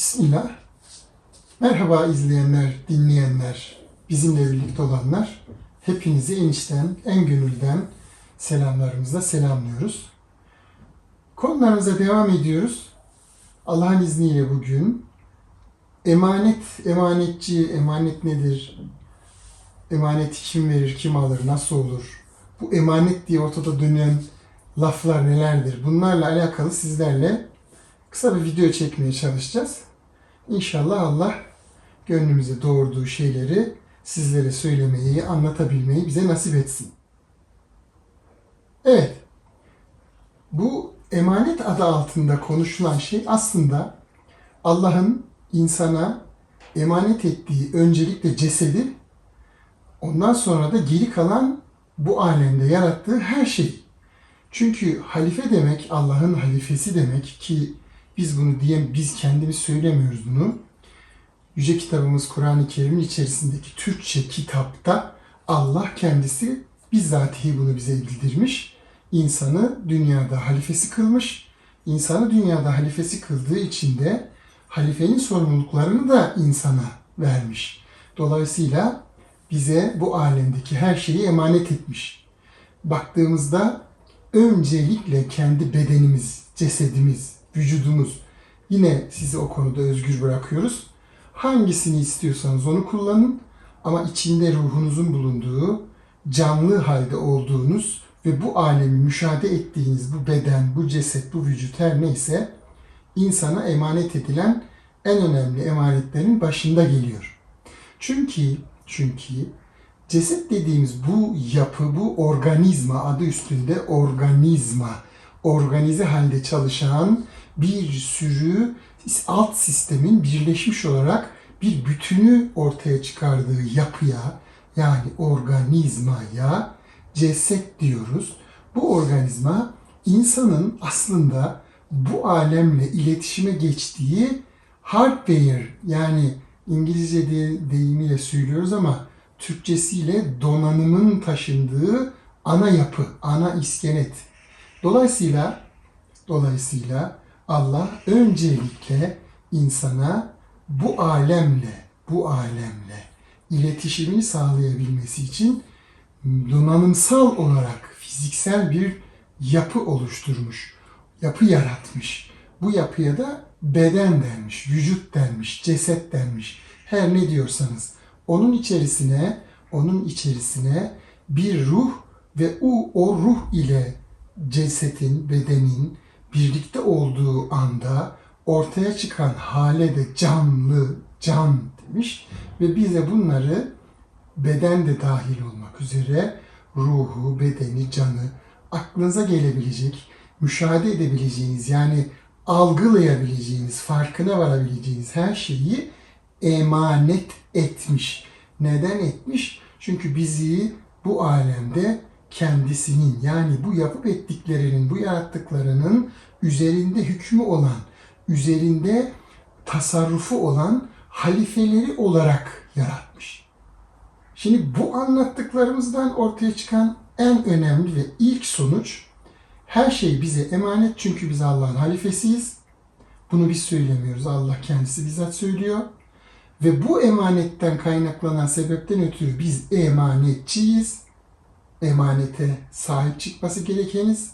Bismillah. Merhaba izleyenler, dinleyenler, bizimle birlikte olanlar. Hepinizi enişten, en gönülden selamlarımızla selamlıyoruz. Konularımıza devam ediyoruz. Allah'ın izniyle bugün emanet, emanetçi, emanet nedir? Emaneti kim verir, kim alır, nasıl olur? Bu emanet diye ortada dönen laflar nelerdir? Bunlarla alakalı sizlerle kısa bir video çekmeye çalışacağız. İnşallah Allah gönlümüze doğurduğu şeyleri sizlere söylemeyi, anlatabilmeyi bize nasip etsin. Evet, bu emanet adı altında konuşulan şey aslında Allah'ın insana emanet ettiği öncelikle cesedi, ondan sonra da geri kalan bu alemde yarattığı her şey. Çünkü halife demek Allah'ın halifesi demek ki biz bunu diye biz kendimiz söylemiyoruz bunu. Yüce kitabımız Kur'an-ı Kerim'in içerisindeki Türkçe kitapta Allah kendisi bizzatihi bunu bize bildirmiş. İnsanı dünyada halifesi kılmış. İnsanı dünyada halifesi kıldığı için de halifenin sorumluluklarını da insana vermiş. Dolayısıyla bize bu alemdeki her şeyi emanet etmiş. Baktığımızda öncelikle kendi bedenimiz, cesedimiz, vücudumuz. Yine sizi o konuda özgür bırakıyoruz. Hangisini istiyorsanız onu kullanın ama içinde ruhunuzun bulunduğu, canlı halde olduğunuz ve bu alemi müşahede ettiğiniz bu beden, bu ceset, bu vücut her neyse insana emanet edilen en önemli emanetlerin başında geliyor. Çünkü çünkü ceset dediğimiz bu yapı, bu organizma adı üstünde organizma, organize halde çalışan bir sürü alt sistemin birleşmiş olarak bir bütünü ortaya çıkardığı yapıya yani organizmaya ceset diyoruz. Bu organizma insanın aslında bu alemle iletişime geçtiği hardware yani İngilizce de, deyimiyle söylüyoruz ama Türkçesiyle donanımın taşındığı ana yapı, ana iskelet. Dolayısıyla dolayısıyla Allah öncelikle insana bu alemle, bu alemle iletişimini sağlayabilmesi için donanımsal olarak fiziksel bir yapı oluşturmuş. Yapı yaratmış. Bu yapıya da beden denmiş, vücut denmiş, ceset denmiş. Her ne diyorsanız onun içerisine onun içerisine bir ruh ve o, o ruh ile cesetin, bedenin birlikte olduğu anda ortaya çıkan hale de canlı, can demiş ve bize bunları beden de dahil olmak üzere ruhu, bedeni, canı aklınıza gelebilecek, müşahede edebileceğiniz yani algılayabileceğiniz, farkına varabileceğiniz her şeyi emanet etmiş. Neden etmiş? Çünkü bizi bu alemde kendisinin yani bu yapıp ettiklerinin, bu yarattıklarının üzerinde hükmü olan, üzerinde tasarrufu olan halifeleri olarak yaratmış. Şimdi bu anlattıklarımızdan ortaya çıkan en önemli ve ilk sonuç her şey bize emanet çünkü biz Allah'ın halifesiyiz. Bunu biz söylemiyoruz. Allah kendisi bizzat söylüyor. Ve bu emanetten kaynaklanan sebepten ötürü biz emanetçiyiz. Emanete sahip çıkması gerekeniz.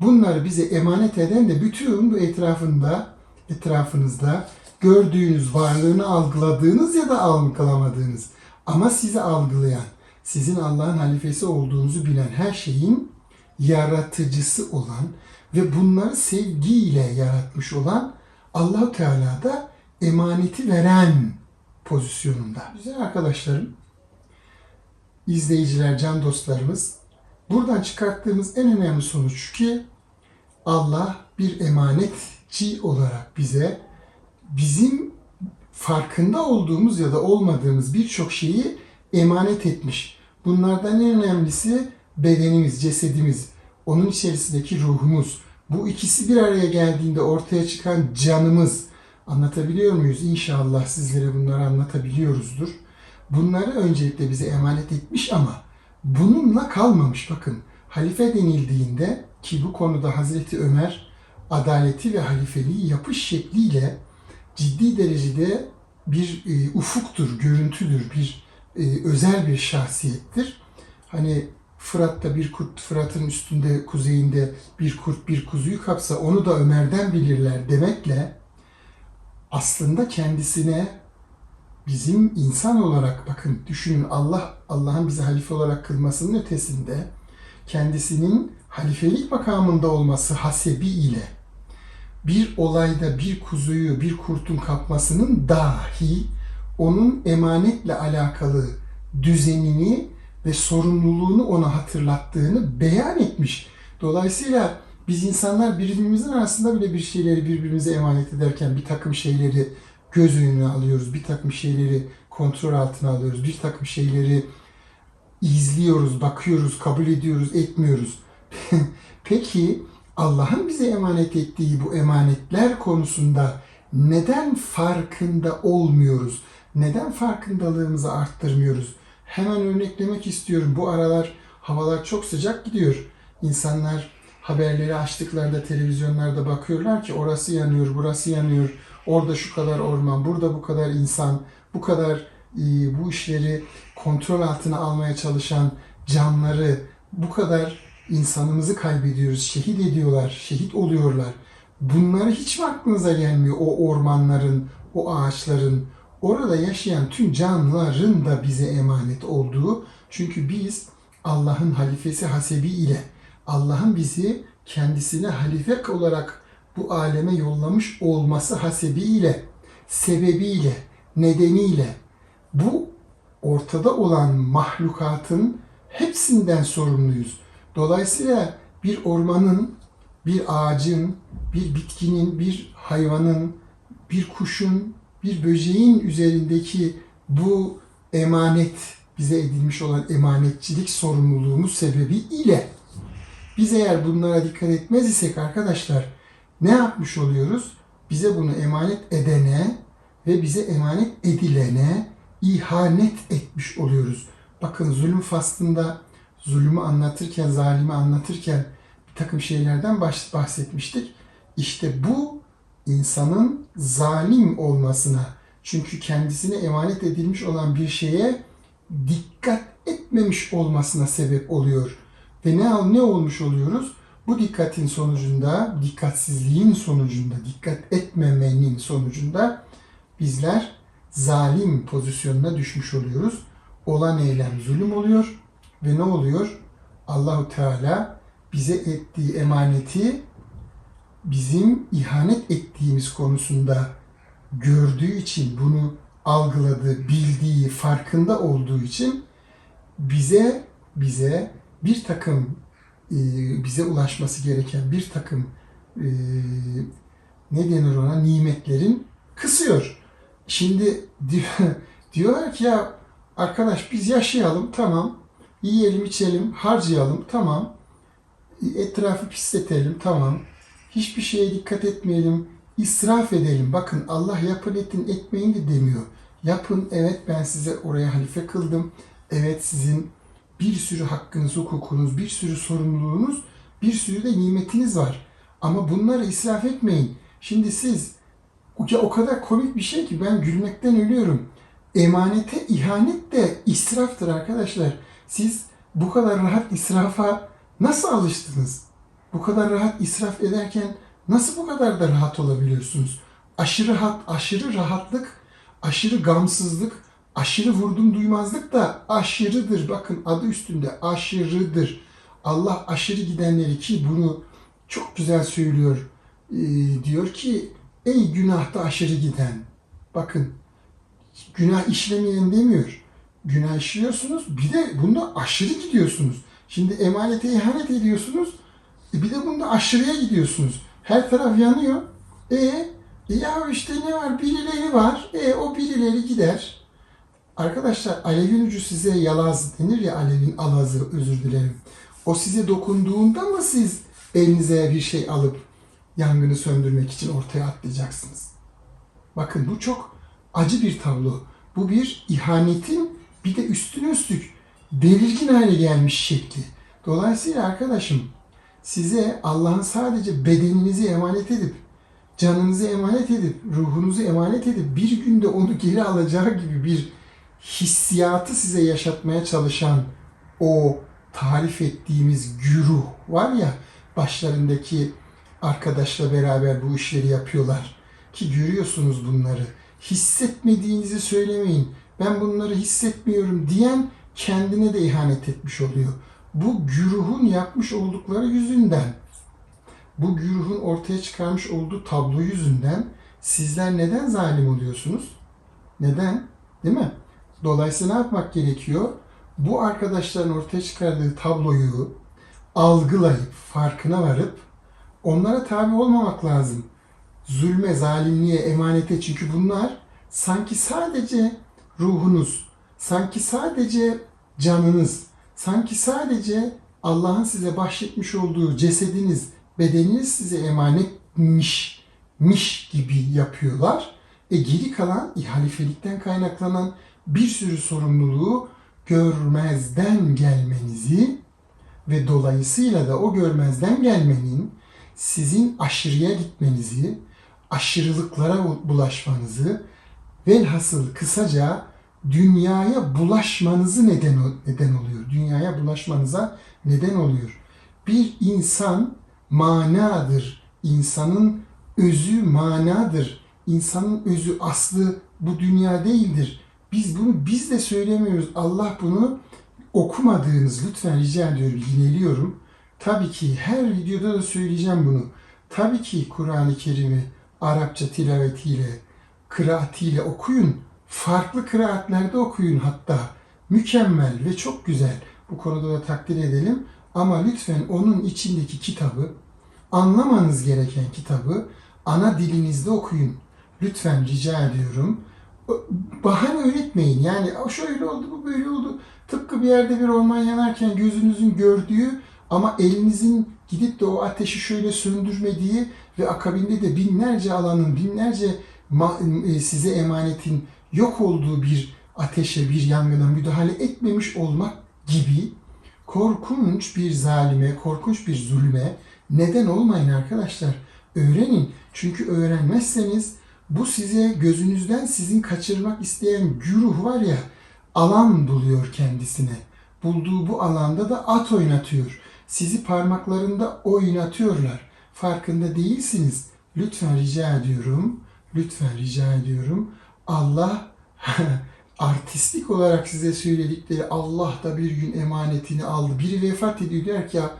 Bunları bize emanet eden de bütün bu etrafında, etrafınızda gördüğünüz varlığını algıladığınız ya da algılamadığınız ama sizi algılayan, sizin Allah'ın halifesi olduğunuzu bilen her şeyin yaratıcısı olan ve bunları sevgiyle yaratmış olan Allahu Teala da emaneti veren pozisyonunda. Güzel arkadaşlarım, izleyiciler, can dostlarımız, buradan çıkarttığımız en önemli sonuç ki Allah bir emanetçi olarak bize bizim farkında olduğumuz ya da olmadığımız birçok şeyi emanet etmiş. Bunlardan en önemlisi bedenimiz, cesedimiz, onun içerisindeki ruhumuz. Bu ikisi bir araya geldiğinde ortaya çıkan canımız. Anlatabiliyor muyuz? İnşallah sizlere bunları anlatabiliyoruzdur. Bunları öncelikle bize emanet etmiş ama bununla kalmamış. Bakın halife denildiğinde ki bu konuda Hazreti Ömer adaleti ve halifeliği yapış şekliyle ciddi derecede bir e, ufuktur, görüntüdür, bir e, özel bir şahsiyettir. Hani Fırat'ta bir kurt, Fırat'ın üstünde, kuzeyinde bir kurt bir kuzuyu kapsa onu da Ömer'den bilirler demekle aslında kendisine bizim insan olarak bakın düşünün Allah Allah'ın bizi halife olarak kılmasının ötesinde kendisinin halifelik makamında olması hasebi ile bir olayda bir kuzuyu bir kurtun kapmasının dahi onun emanetle alakalı düzenini ve sorumluluğunu ona hatırlattığını beyan etmiş. Dolayısıyla biz insanlar birbirimizin arasında bile bir şeyleri birbirimize emanet ederken bir takım şeyleri göz önüne alıyoruz, bir takım şeyleri kontrol altına alıyoruz, bir takım şeyleri izliyoruz, bakıyoruz, kabul ediyoruz, etmiyoruz. Peki Allah'ın bize emanet ettiği bu emanetler konusunda neden farkında olmuyoruz? Neden farkındalığımızı arttırmıyoruz? Hemen örneklemek istiyorum. Bu aralar havalar çok sıcak gidiyor. İnsanlar haberleri açtıklarında televizyonlarda bakıyorlar ki orası yanıyor, burası yanıyor. Orada şu kadar orman, burada bu kadar insan, bu kadar e, bu işleri kontrol altına almaya çalışan canları, bu kadar insanımızı kaybediyoruz, şehit ediyorlar, şehit oluyorlar. Bunları hiç mi aklınıza gelmiyor o ormanların, o ağaçların, orada yaşayan tüm canlıların da bize emanet olduğu. Çünkü biz Allah'ın halifesi hasebi ile Allah'ın bizi kendisine halife olarak bu aleme yollamış olması hasebiyle, sebebiyle, nedeniyle bu ortada olan mahlukatın hepsinden sorumluyuz. Dolayısıyla bir ormanın, bir ağacın, bir bitkinin, bir hayvanın, bir kuşun, bir böceğin üzerindeki bu emanet, bize edilmiş olan emanetçilik sorumluluğumuz sebebiyle biz eğer bunlara dikkat etmez isek arkadaşlar ne yapmış oluyoruz? Bize bunu emanet edene ve bize emanet edilene ihanet etmiş oluyoruz. Bakın zulüm faslında zulümü anlatırken, zalimi anlatırken bir takım şeylerden bahsetmiştik. İşte bu insanın zalim olmasına, çünkü kendisine emanet edilmiş olan bir şeye dikkat etmemiş olmasına sebep oluyor. Ve ne, ne olmuş oluyoruz? Bu dikkatin sonucunda, dikkatsizliğin sonucunda, dikkat etmemenin sonucunda bizler zalim pozisyonuna düşmüş oluyoruz. Olan eylem zulüm oluyor ve ne oluyor? Allahu Teala bize ettiği emaneti bizim ihanet ettiğimiz konusunda gördüğü için bunu algıladığı, bildiği, farkında olduğu için bize bize bir takım bize ulaşması gereken bir takım e, ne denir ona nimetlerin kısıyor. Şimdi diyor, diyorlar ki ya arkadaş biz yaşayalım tamam yiyelim içelim harcayalım tamam etrafı pisletelim tamam hiçbir şeye dikkat etmeyelim israf edelim. Bakın Allah yapın etin etmeyin de demiyor. Yapın evet ben size oraya halife kıldım. Evet sizin bir sürü hakkınız, hukukunuz, bir sürü sorumluluğunuz, bir sürü de nimetiniz var. Ama bunları israf etmeyin. Şimdi siz ya o kadar komik bir şey ki ben gülmekten ölüyorum. Emanete ihanet de israftır arkadaşlar. Siz bu kadar rahat israfa nasıl alıştınız? Bu kadar rahat israf ederken nasıl bu kadar da rahat olabiliyorsunuz? Aşırı rahat, aşırı rahatlık, aşırı gamsızlık, aşırı vurdum duymazlık da aşırıdır. Bakın adı üstünde aşırıdır. Allah aşırı gidenleri ki bunu çok güzel söylüyor. Ee, diyor ki ey günahta aşırı giden. Bakın günah işlemeyen demiyor. Günah işliyorsunuz bir de bunda aşırı gidiyorsunuz. Şimdi emanete ihanet ediyorsunuz. E bir de bunda aşırıya gidiyorsunuz. Her taraf yanıyor. E, e ya işte ne var? Birileri var. E o birileri gider. Arkadaşlar alevin ucu size yalaz denir ya alevin alazı özür dilerim. O size dokunduğunda mı siz elinize bir şey alıp yangını söndürmek için ortaya atlayacaksınız? Bakın bu çok acı bir tablo. Bu bir ihanetin bir de üstüne üstlük belirgin hale gelmiş şekli. Dolayısıyla arkadaşım size Allah'ın sadece bedeninizi emanet edip canınızı emanet edip, ruhunuzu emanet edip bir günde onu geri alacağı gibi bir hissiyatı size yaşatmaya çalışan o tarif ettiğimiz güruh var ya başlarındaki arkadaşla beraber bu işleri yapıyorlar ki görüyorsunuz bunları. Hissetmediğinizi söylemeyin. Ben bunları hissetmiyorum diyen kendine de ihanet etmiş oluyor. Bu güruhun yapmış oldukları yüzünden bu güruhun ortaya çıkarmış olduğu tablo yüzünden sizler neden zalim oluyorsunuz? Neden? Değil mi? Dolayısıyla ne yapmak gerekiyor? Bu arkadaşların ortaya çıkardığı tabloyu algılayıp, farkına varıp onlara tabi olmamak lazım. Zulme, zalimliğe, emanete çünkü bunlar sanki sadece ruhunuz, sanki sadece canınız, sanki sadece Allah'ın size bahşetmiş olduğu cesediniz, bedeniniz size emanetmiş miş gibi yapıyorlar. E geri kalan halifelikten kaynaklanan bir sürü sorumluluğu görmezden gelmenizi ve dolayısıyla da o görmezden gelmenin sizin aşırıya gitmenizi, aşırılıklara bulaşmanızı, velhasıl kısaca dünyaya bulaşmanızı neden neden oluyor. Dünyaya bulaşmanıza neden oluyor. Bir insan manadır. İnsanın özü manadır. İnsanın özü aslı bu dünya değildir. Biz bunu biz de söylemiyoruz. Allah bunu okumadığınız lütfen rica ediyorum, yineliyorum. Tabii ki her videoda da söyleyeceğim bunu. Tabii ki Kur'an-ı Kerim'i Arapça tilavetiyle, kıraatiyle okuyun. Farklı kıraatlerde okuyun hatta. Mükemmel ve çok güzel. Bu konuda da takdir edelim. Ama lütfen onun içindeki kitabı, anlamanız gereken kitabı ana dilinizde okuyun. Lütfen rica ediyorum. Bahane üretmeyin. Yani "O şöyle oldu, bu böyle oldu. Tıpkı bir yerde bir orman yanarken gözünüzün gördüğü ama elinizin gidip de o ateşi şöyle söndürmediği ve akabinde de binlerce alanın, binlerce e, size emanetin yok olduğu bir ateşe, bir yangına müdahale etmemiş olmak gibi korkunç bir zalime, korkunç bir zulme neden olmayın arkadaşlar. Öğrenin. Çünkü öğrenmezseniz bu size gözünüzden sizin kaçırmak isteyen güruh var ya alan buluyor kendisine. Bulduğu bu alanda da at oynatıyor. Sizi parmaklarında oynatıyorlar. Farkında değilsiniz. Lütfen rica ediyorum. Lütfen rica ediyorum. Allah artistik olarak size söyledikleri Allah da bir gün emanetini aldı. Biri vefat ediyor der ki ya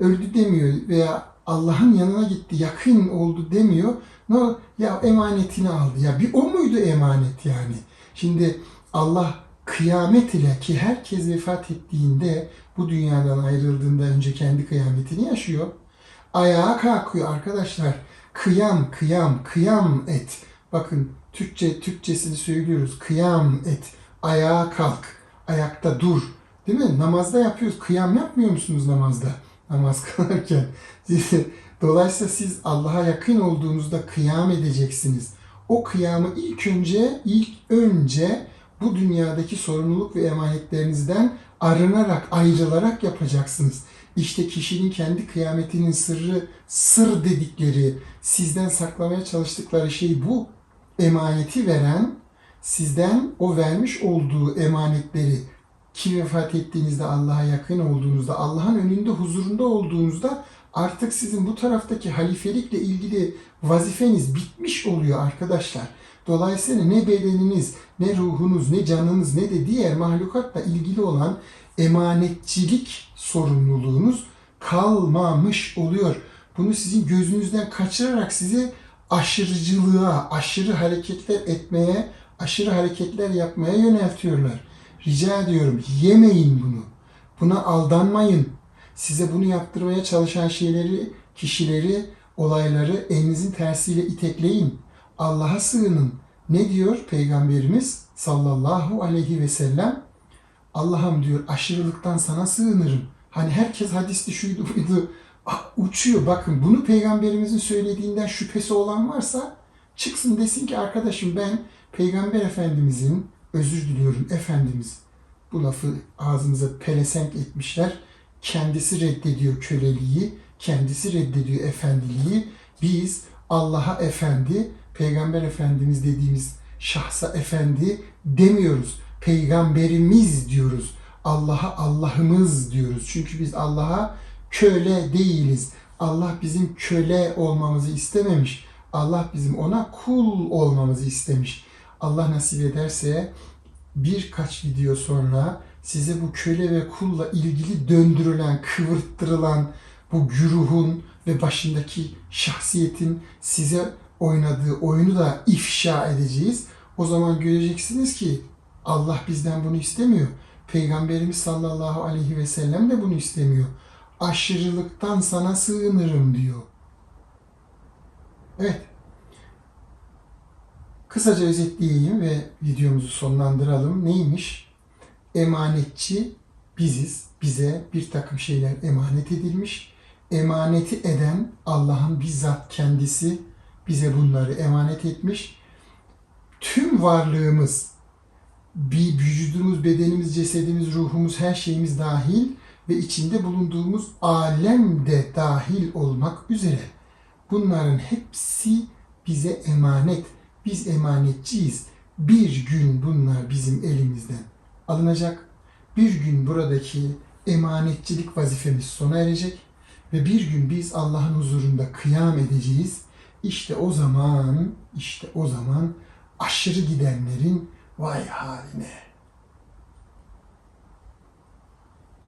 öldü demiyor veya Allah'ın yanına gitti, yakın oldu demiyor. No, ya emanetini aldı. Ya bir o muydu emanet yani? Şimdi Allah kıyamet ile ki herkes vefat ettiğinde bu dünyadan ayrıldığında önce kendi kıyametini yaşıyor. Ayağa kalkıyor arkadaşlar. Kıyam, kıyam, kıyam et. Bakın Türkçe Türkçesini söylüyoruz. Kıyam et. Ayağa kalk. Ayakta dur. Değil mi? Namazda yapıyoruz. Kıyam yapmıyor musunuz namazda? Namaz kılarken. Dolayısıyla siz Allah'a yakın olduğunuzda kıyam edeceksiniz. O kıyamı ilk önce, ilk önce bu dünyadaki sorumluluk ve emanetlerinizden arınarak, ayrılarak yapacaksınız. İşte kişinin kendi kıyametinin sırrı, sır dedikleri, sizden saklamaya çalıştıkları şey bu. Emaneti veren, sizden o vermiş olduğu emanetleri ki vefat ettiğinizde Allah'a yakın olduğunuzda, Allah'ın önünde huzurunda olduğunuzda artık sizin bu taraftaki halifelikle ilgili vazifeniz bitmiş oluyor arkadaşlar. Dolayısıyla ne bedeniniz, ne ruhunuz, ne canınız, ne de diğer mahlukatla ilgili olan emanetçilik sorumluluğunuz kalmamış oluyor. Bunu sizin gözünüzden kaçırarak sizi aşırıcılığa, aşırı hareketler etmeye, aşırı hareketler yapmaya yöneltiyorlar. Rica ediyorum yemeyin bunu. Buna aldanmayın. Size bunu yaptırmaya çalışan şeyleri, kişileri, olayları elinizin tersiyle itekleyin. Allah'a sığının. Ne diyor Peygamberimiz sallallahu aleyhi ve sellem? Allah'ım diyor aşırılıktan sana sığınırım. Hani herkes hadisli şuydu buydu Ah, uçuyor. Bakın bunu peygamberimizin söylediğinden şüphesi olan varsa çıksın desin ki arkadaşım ben peygamber efendimizin özür diliyorum efendimiz bu lafı ağzımıza pelesenk etmişler. Kendisi reddediyor köleliği, kendisi reddediyor efendiliği. Biz Allah'a efendi, Peygamber Efendimiz dediğimiz şahsa efendi demiyoruz. Peygamberimiz diyoruz. Allah'a Allah'ımız diyoruz. Çünkü biz Allah'a köle değiliz. Allah bizim köle olmamızı istememiş. Allah bizim ona kul olmamızı istemiş. Allah nasip ederse birkaç video sonra size bu köle ve kulla ilgili döndürülen, kıvırttırılan bu güruhun ve başındaki şahsiyetin size oynadığı oyunu da ifşa edeceğiz. O zaman göreceksiniz ki Allah bizden bunu istemiyor. Peygamberimiz sallallahu aleyhi ve sellem de bunu istemiyor. Aşırılıktan sana sığınırım diyor. Evet. Kısaca özetleyeyim ve videomuzu sonlandıralım. Neymiş? Emanetçi biziz. Bize bir takım şeyler emanet edilmiş. Emaneti eden Allah'ın bizzat kendisi bize bunları emanet etmiş. Tüm varlığımız, bir vücudumuz, bedenimiz, cesedimiz, ruhumuz, her şeyimiz dahil ve içinde bulunduğumuz alem de dahil olmak üzere bunların hepsi bize emanet. Biz emanetçiyiz. Bir gün bunlar bizim elimizden alınacak. Bir gün buradaki emanetçilik vazifemiz sona erecek ve bir gün biz Allah'ın huzurunda kıyam edeceğiz. İşte o zaman, işte o zaman aşırı gidenlerin vay haline.